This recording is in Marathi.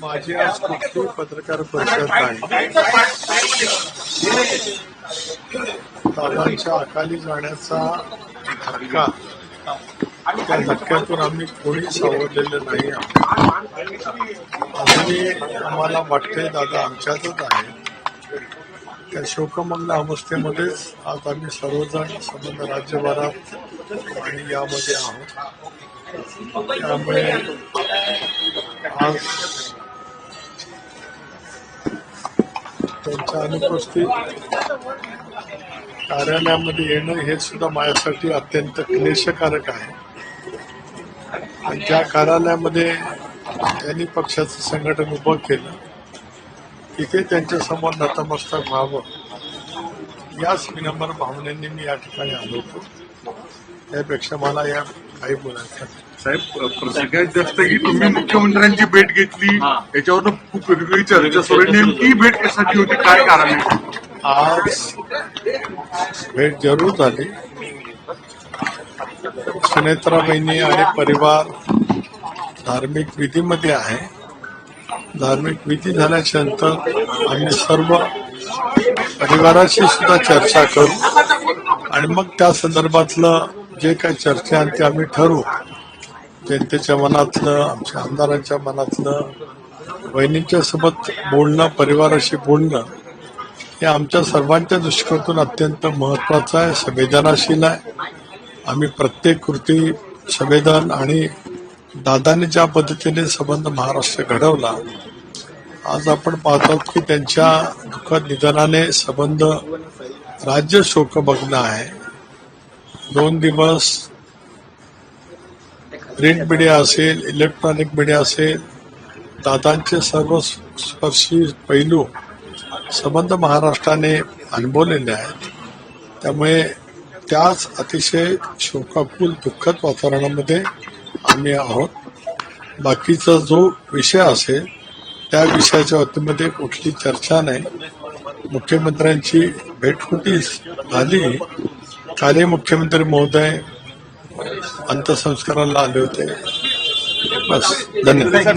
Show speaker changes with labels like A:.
A: माझी आज कुठली पत्रकार परिषद नाही दादांच्या अकाली जाण्याचा धक्का त्या धक्क्यातून आम्ही कोणी सावरलेलं नाही आहोत. आम्हाला वाटते दादा आमच्यातच आहे त्या शोकमंगल अवस्थेमध्येच आज आम्ही सर्वजण संबंध राज्यभरात आणि यामध्ये आहोत. त्यामुळे आज त्यांच्या अनुपस्थित कार्यालयामध्ये येणं हे सुद्धा माझ्यासाठी अत्यंत क्लेशकारक आहे. आणि ज्या कार्यालयामध्ये त्यांनी पक्षाचं संघटन उभं केलं तिथे त्यांच्यासमोर नतमस्तक व्हावं. याच विनम्र भावनेने मी या ठिकाणी आलो होतो. त्यापेक्षा मला या काही बोलायचं.
B: साहेब सगळ्यात जास्त की तुम्ही मुख्यमंत्र्यांची भेट घेतली. याच्यावरनं खूप वेगवेगळी चर्चा सुरू नेमकी भेट कशासाठी होती? काय कारण आहे?
A: आज भेट जरूर झाली. सुनेत्रा बहिणी आणि परिवार धार्मिक विधीमध्ये आहे. धार्मिक विधी झाल्याच्यानंतर आम्ही सर्व परिवाराशी सुद्धा चर्चा करू. आणि मग त्या संदर्भातलं जे काही चर्चा आहे ते आम्ही ठरवू जनतेच्या मनातलं आमच्या आमदारांच्या मनातलं बहिणींच्या सोबत बोलणं परिवाराशी बोलणं हे आमच्या सर्वांच्या दृष्टिकोनातून अत्यंत महत्वाचं आहे संवेदनाशील आहे. आम्ही प्रत्येक कृती संवेदन आणि दादाने ज्या पद्धतीने संबंध महाराष्ट्र घडवला आज आपण पाहतो की त्यांच्या दुःखद निधनाने संबंध राज्य शोकमग्न आहे. दोन दिवस प्रिंट मीडिया असेल इलेक्ट्रॉनिक मीडिया असेल दादांचे सर्व स्पर्शी पैलू संबंध महाराष्ट्राने अनुभवलेले आहेत. त्यामुळे त्याच अतिशय शोकाकुल दुःखद वातावरणामध्ये आम्ही आहोत. बाकीचा जो विषय असेल त्या विषयाच्या बाबतीमध्ये कुठली चर्चा नाही. मुख्यमंत्र्यांची भेट होतीच झाली कालही मुख्यमंत्री महोदय अंत्यसंस्काराला आले होते. बस धन्यवाद.